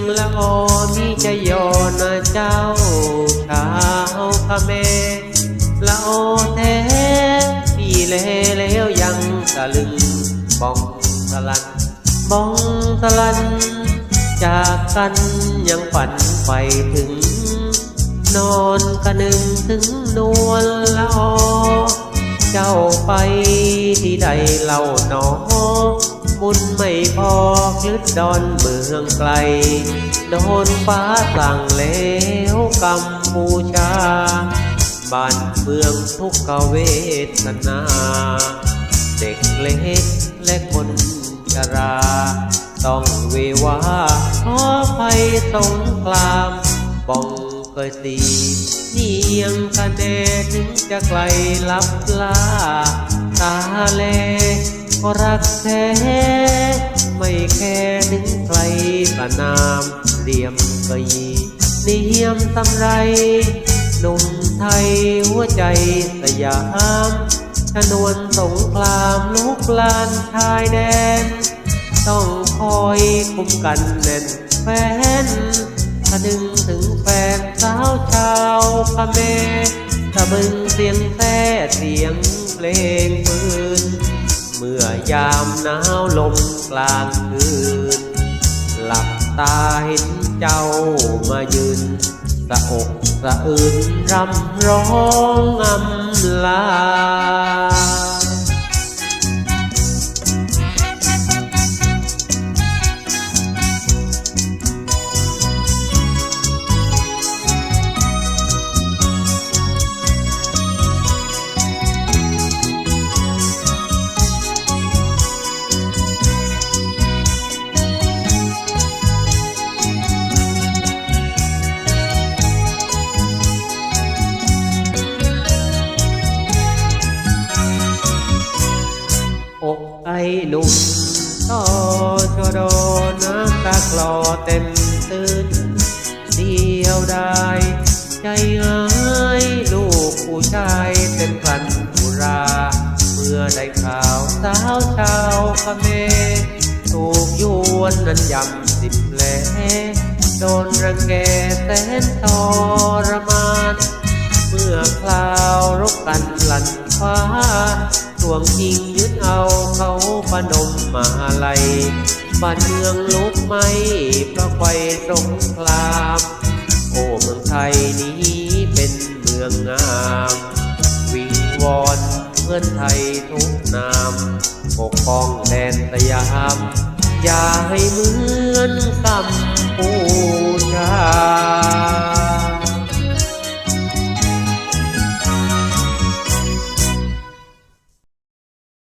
งละออมีจะยอนะเจ้าชาวคาเมละออแท้พี่แลแล้วยังตะลึงบ้องสลันบ้องสลัน จากกันยังฝันไปถึง นอนกะนึงถึงนวลละออเจ้าไปที่ใดเล่าหนอบุญไม่พอ คลึดดอนเมืองไกล โดนฟ้าสั่งแล้วกัมพูชา บ้านเมืองทุกขเวทนา เด็กเล็กและคนชรา ต้องเววาขอภัยสงครามป้องเคยตีนี่ยังคะแนนถึงจะไกลลับลาตาแล รักแท้ไม่แค่ถึงใครประนามเรียมกยีเนียมสำไรหนุ่มไทยหัวใจสยามชนวนสงครามลุกลานชายแดน ต้องคอยคุ้มกันแน่นแฟนถ้านึงถึงแฟนสาวชาวพะเมถ้ามึงเสียงแท้เสียงเพลงปืน มื่อยามหนาวลมกลางคืน หลับตาเห็นเจ้ามายืน สะอกสะอื่นรำร้องอำลา หนุ่มต่อชดอน้ำตาคลอเต็มตื้นเดียวได้ใจหายลูกผู้ชายเต็มกลันบุราเมื่อได้ข่าวสาวชาวคเมถูกยวนนั้นยำสิบแผลโดนรังแกแสนทรมาน กันหลันฟ้าทวงยิงยึดเอาเขาปนมมาลัยบ้านเมืองลุกไหมเพราะไฟสงคราม โอ้เมืองไทยนี้เป็นเมืองงาม วิงวอนเพื่อนไทยทุกนามปกป้องแดนสยาม อย่าให้เหมือนกัม